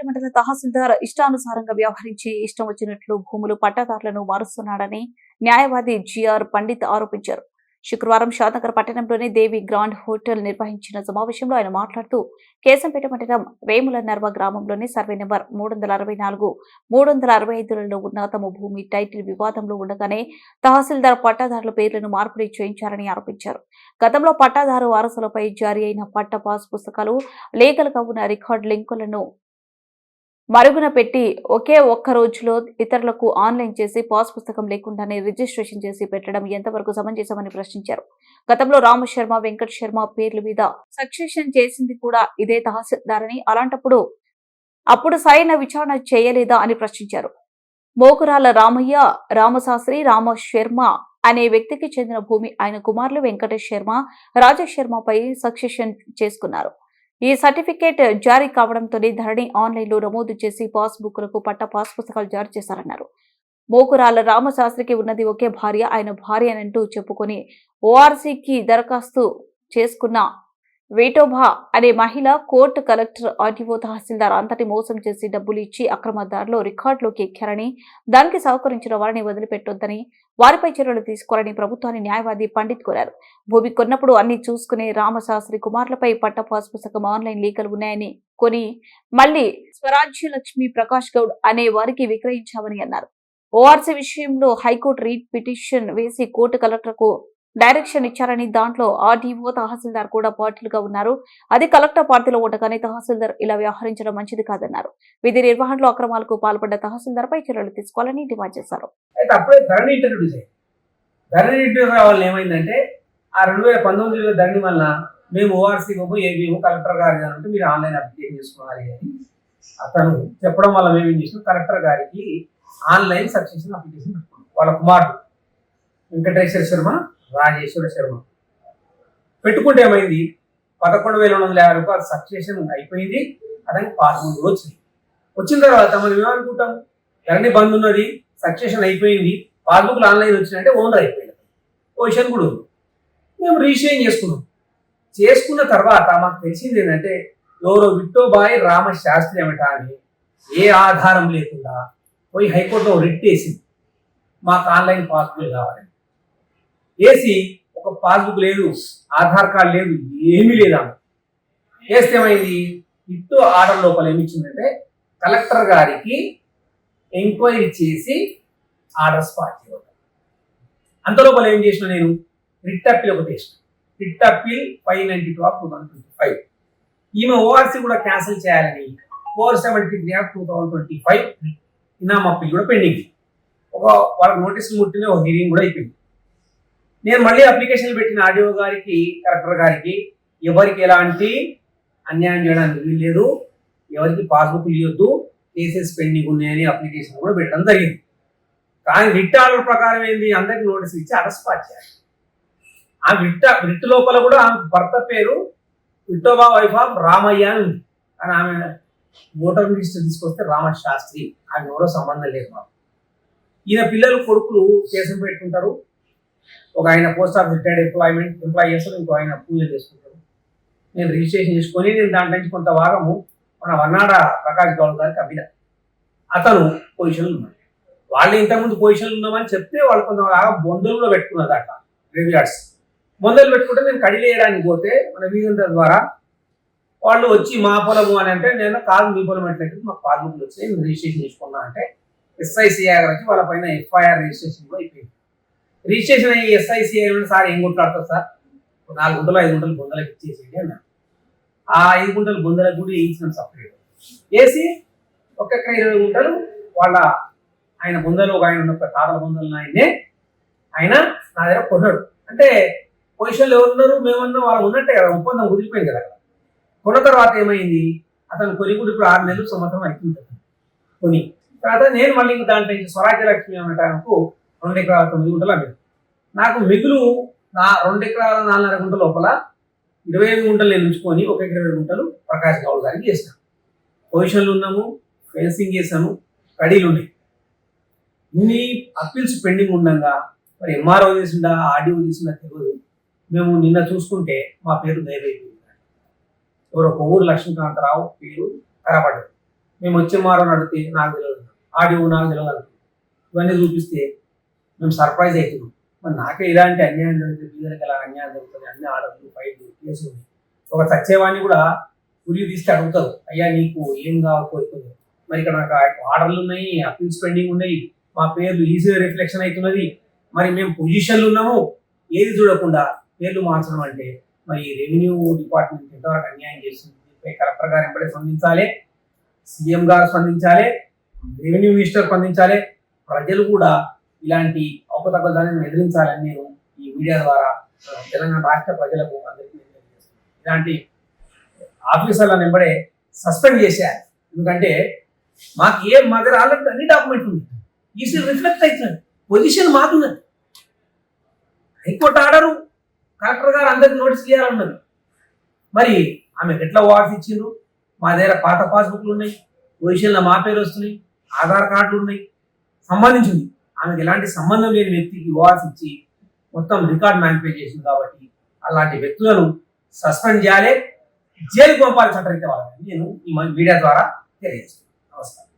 కేశంపేట మండల తహసీల్దార్ ఇష్టానుసారంగా వ్యవహరించి ఇష్టం వచ్చినట్లు భూములు పట్టాదారులను మారుస్తున్నాడని న్యాయవాది జిఆర్ పండిత్ ఆరోపించారు. శుక్రవారం షాద్నగర్ పట్టణంలోని దేవి గ్రాండ్ హోటల్ నిర్వహించిన సమావేశంలో ఆయన మాట్లాడుతూ కేశంపేట మండలం వేముల నర్వ గ్రామంలోని సర్వే నెంబర్ మూడు వందల అరవై నాలుగు మూడు వందల అరవై ఐదులలో ఉన్న తమ భూమి టైటిల్ వివాదంలో ఉండగానే తహసీల్దార్ పట్టాదారుల పేర్లను మార్పిడి చేయించారని ఆరోపించారు. గతంలో పట్టాదారు వారసులపై జారీ అయిన పట్ట పాస్ పుస్తకాలు లీగల్గా ఉన్న రికార్డ్ లింకులను మరుగున పెట్టి ఒకే ఒక్క రోజులో ఇతరులకు ఆన్లైన్ చేసి పాస్ పుస్తకం లేకుండానే రిజిస్ట్రేషన్ చేసి పెట్టడం ఎంతవరకు సమంజసమని ప్రశ్నించారు. గతంలో రామశర్మ శర్మ వెంకట్ శర్మ పేర్ల మీద సక్సెషన్ చేసింది కూడా ఇదే తహసీల్దార్ అని అలాంటప్పుడు అప్పుడు సరైన విచారణ చేయలేదా అని ప్రశ్నించారు. మోకురాల రామయ్య రామశాస్త్రి రామ శర్మ అనే వ్యక్తికి చెందిన భూమి ఆయన కుమారులు వెంకటేష్ శర్మ రాజేష్ శర్మపై సక్సెషన్ చేసుకున్నారు. ఈ సర్టిఫికేట్ జారీ కావడంతోనే ధరణి ఆన్లైన్లో నమోదు చేసి పాస్ బుక్లకు పట్ట పాస్ పుస్తకాలు జారీ చేశారన్నారు. మోకురాల రామశాస్త్రికి ఉన్నది ఒకే భార్య ఆయన భార్య అనంటూ చెప్పుకొని ఓఆర్సీకి దరఖాస్తు చేసుకున్న వేటోభా అనే మహిళ కోర్టు కలెక్టర్ ఆర్డీఓ తహసీల్దార్ అంతటి మోసం చేసి డబ్బులు ఇచ్చి అక్రమదారులు రికార్డులోకి ఎక్కారని దానికి సహకరించిన వారిని వదిలిపెట్టొద్దని వారిపై చర్యలు తీసుకోవాలని ప్రభుత్వాన్ని న్యాయవాది పండిత్ కోరారు. భూమి కొన్నప్పుడు అన్ని చూసుకునే రామశాస్త్రి కుమారులపై పట్టపాస్ పుస్తకం ఆన్లైన్ లీకలు ఉన్నాయని కొని మళ్ళీ స్వరాజ్య లక్ష్మి ప్రకాష్ గౌడ్ అనే వారికి విక్రయించామని అన్నారు. ఓఆర్సీ విషయంలో హైకోర్టు రీట్ పిటిషన్ వేసి కోర్టు కలెక్టర్కు డైరెక్షన్ ఇచ్చారని దాంట్లో ఆర్డీఓ తహసీల్దార్ కూడా పార్టీలుగా ఉన్నారు. అది కలెక్టర్ పార్టీలో ఉండగానే తహసీల్దార్ ఇలా వ్యవహరించడం మంచిది కాదన్నారు. విధి నిర్వహణలో అక్రమాలకు పాల్పడ్డ తహసీల్దార్ పై చర్యలు తీసుకోవాలని డిమాండ్ చేశారు. ఏమైందంటే ఆ రెండు వేల పంతొమ్మిదిలో ధరణి వల్ల మేము ఓఆర్సీ పోయి ఏబీఓ కలెక్టర్ గారి గారు అంటే మీరు ఆన్లైన్ అప్లికేషన్ చేసుకోవాలి అని అతను చెప్పడం వల్ల మేము ఏం చేసినాం? కలెక్టర్ గారికి ఆన్లైన్ సక్సెషన్ అప్లికేషన్ పెట్టుకున్నాం. వాళ్ళ కుమారుడు వెంకటేశ్వర శర్మ రాజేశ్వర శర్మ. పెట్టుకుంటే ఏమైంది? పదకొండు వేల రెండు వందల యాభై రూపాయలు సక్సెషన్ అయిపోయింది. అతనికి పాస్బుక్ కూడా వచ్చింది. వచ్చిన తర్వాత మనం ఏమనుకుంటాం? ధరణి బంద్ ఉన్నది? సక్సెషన్ అయిపోయింది. పాస్బుక్లు ఆన్లైన్ వచ్చినాయంటే ఓనర్ అయిపోయింది పొజిషన్ కూడా ఉంది. మేము రిజిస్ట్రేషన్ చేసుకున్నాం. చేసుకున్న తర్వాత మాకు తెలిసింది ఏంటంటే ఎవరో విట్టోబాయి రామ శాస్త్రి ఏమిటా అని ఏ ఆధారం లేకుండా పోయి హైకోర్టులో రిట్ వేసింది. మాకు ఆన్లైన్ పాస్బుక్ కావాలని వేసి ఒక పాస్బుక్ లేదు ఆధార్ కార్డు లేదు ఏమీ లేదు వేస్తే ఏమైంది? ఇట్టు ఆర్డర్ లోపల ఏమిచ్చిందంటే కలెక్టర్ గారికి ఎంక్వైరీ చేసి ఆర్డర్స్ పాస్ చేయడం అంత లోపల ఏం చేసిన నేను? రిట్ అప్పీల్ ఒకటి వేసిన writ appeal five ninety two of two thousand twenty five. ఈమె ఓఆర్సీ కూడా క్యాన్సిల్ చేయాలని four seventy three of two thousand twenty five ఇనామ్ appeal కూడా పెండింగ్. ఒక వాళ్ళకి నోటీసులు ముట్టిన ఒక హీరింగ్ కూడా అయిపోయింది. నేను మళ్ళీ అప్లికేషన్ పెట్టిన ఆడియో గారికి కలెక్టర్ గారికి ఎవరికి ఎలాంటి అన్యాయం చేయడానికి వీల్లేదు ఎవరికి పాస్బుక్ ఇవ్వద్దు కేసెస్ పెండింగ్ ఉన్నాయని అప్లికేషన్ కూడా పెట్టడం జరిగింది. కానీ రిట్ ఆర్డర్ ప్రకారం ఏంది? అందరికి నోటీస్ ఇచ్చి అరెస్ట్ పాస్ ఆ రిట్ రిట్ లోపల కూడా ఆమె భర్త పేరు విట్టోబా వైఫ్ ఆఫ్ రామయ్య అని ఉంది. కానీ ఆమె ఓటర్ లిస్ట్ తీసుకొస్తే రామ శాస్త్రి ఆమె ఎవరో సంబంధం లేదు మాకు. ఈయన పిల్లలు కొడుకులు కేసులు పెట్టుకుంటారు. ఒక ఆయన post office retired employment employ చేస్తారు ఇంకో ఆయన పూజలు చేసుకుంటారు నేను రిజిస్ట్రేషన్ చేసుకొని నేను దాంట్లో నుంచి కొంత భాగము మన వన్నాడ ప్రకాష్ గౌడ్ గారికి అభిన అతను పొజిషన్లు ఉన్నాడు. వాళ్ళు ఇంతకుముందు పొజిషన్లు ఉన్నామని చెప్తే వాళ్ళు కొంత బాగా బొందల్లో పెట్టుకున్నారు అట్లా గ్రేవ్యార్డ్స్ బొందలు పెట్టుకుంటే నేను కడిలేయడానికి పోతే మన వీగంత ద్వారా వాళ్ళు వచ్చి మా పొలము అని అంటే నేను కాదు మీ పొలం ఎట్లయితే మాకు పాస్బుక్లు వచ్చి నేను రిజిస్ట్రేషన్ చేసుకున్నా అంటే ఎస్ఐసిఐ వచ్చి వాళ్ళ పైన ఎఫ్ఐఆర్ రిజిస్ట్రేషన్ కూడా అయిపోయింది. రిజిస్ట్రేషన్ అయ్యి ఎస్ఐసి సార్ ఏం కొట్లాడతారు సార్? ఒక నాలుగు గుంటలు ఐదు గుంటలు బొందలకు ఇచ్చేసేయండి అన్న ఆ ఐదు గుంటలు బొందలకు కూడా వేయించినాం సపరేట్ వేసి ఒక్కొక్క ఇరవై గుంటలు వాళ్ళ ఆయన బొందలు ఒక ఆయన ఉన్న ఒక తాతల బొందలు ఆయనే ఆయన నా దగ్గర కొన్నాడు. అంటే పొజిషన్లు ఎవరు ఉన్నారు మేమన్నా వాళ్ళు ఉన్నట్టే కదా ఒప్పందం కుదిరిపోయింది కదా కొన్న తర్వాత ఏమైంది? అతను కొని కూడా ఇప్పుడు ఆరు నెలలు సంవత్సరం అయిపోతుంది కొని. తర్వాత నేను మళ్ళీ ఇంకా దాంట్లో నుంచి స్వరాజ్య లక్ష్మి అనటానికి రెండు ఎకరాల తొమ్మిది గుంటలు అమ్మింది నాకు మిగులు నా రెండు ఎకరాల నాలుగున్నర గుంట లోపల ఇరవై ఐదు గుంటలు నేను ఉంచుకొని ఒక ఎకర ఇరవై గుంటలు ప్రకాష్ గౌడ్ గారికి చేసాను పొజిషన్లు ఉన్నాము ఫెన్సింగ్ చేశాను కడీలు ఉన్నాయి. ఇన్ని అప్పీల్స్ పెండింగ్ ఉండగా మరి ఎంఆర్ఓ చేసిందా ఆర్డీఓ చేసిందా తెలియదు. మేము నిన్న చూసుకుంటే మా పేరు దయవైపోయింది ఎవరో ఊరు లక్ష్మీకాంతరావు పేరు కనపడ్డది మేము వచ్చే మారో అడిగితే నాకు తెలియదు. ఆడియో నాకు తెలియదు. ఇవన్నీ చూపిస్తే మేము సర్ప్రైజ్ అవుతున్నాం. మరి నాకే ఇలాంటి అన్యాయం జరుగుతుంది వీళ్ళకి ఎలా అన్యాయం జరుగుతుంది? అన్ని ఆర్డర్లు బయట కేసులు ఒక సత్యవాణి కూడా ఉరి తీస్తే అడుగుతారు. అయ్యా నీకు ఏం కావాలి? మరి ఇక్కడ నాకు ఆర్డర్లు ఉన్నాయి అప్పీల్స్ పెండింగ్ ఉన్నాయి. మా పేర్లు ఈజీగా రిఫ్లెక్షన్ అవుతున్నది. మరి మేము పొజిషన్లు ఉన్నాము. ఏది చూడకుండా పేర్లు మార్చడం అంటే మరి రెవెన్యూ డిపార్ట్మెంట్ ఎంతవరకు అన్యాయం చేస్తుంది దీనిపై కలెక్టర్ గారు ఎంబడే స్పందించాలి. సీఎం గారు స్పందించాలి. రెవెన్యూ మినిస్టర్ స్పందించాలి. ప్రజలు కూడా ఇలాంటి అవకతవకలను ఎదిరించాలని నేను ఈ మీడియా ద్వారా తెలంగాణ రాష్ట్ర ప్రజలకు అందరికీ ఇలాంటి ఆఫీసర్లను వెంబడే సస్పెండ్ చేశారు ఎందుకంటే మాకు ఏ మా దగ్గర ఆల్రెడీ అన్ని డాక్యుమెంట్ ఉంది ఈసీ రిఫ్లెక్ట్ అవుతుంది పొజిషన్ మాకున్నది హైకోర్టు ఆర్డరు కలెక్టర్ గారు అందరికి నోటీస్ చేయాలన్నది మరి ఆమె ఎట్లా వార్స్ ఇచ్చిండ్రు? మా దగ్గర పాత పాస్బుక్లు ఉన్నాయి. పొజిషన్లో మా పేరు వస్తున్నాయి. ఆధార్ కార్డులు ఉన్నాయి. సంబంధించింది. ఆమెకు ఎలాంటి సంబంధం లేని వ్యక్తికి ఇవ్వాల్సి ఇచ్చి మొత్తం రికార్డ్ మ్యానిఫై చేసింది కాబట్టి అలాంటి వ్యక్తులను సస్పెండ్ చేయాలి. జైలుకు పంపాలి చట్టరీత్యా వాళ్ళని నేను ఈ మీడియా ద్వారా తెలియజేస్తున్నాను.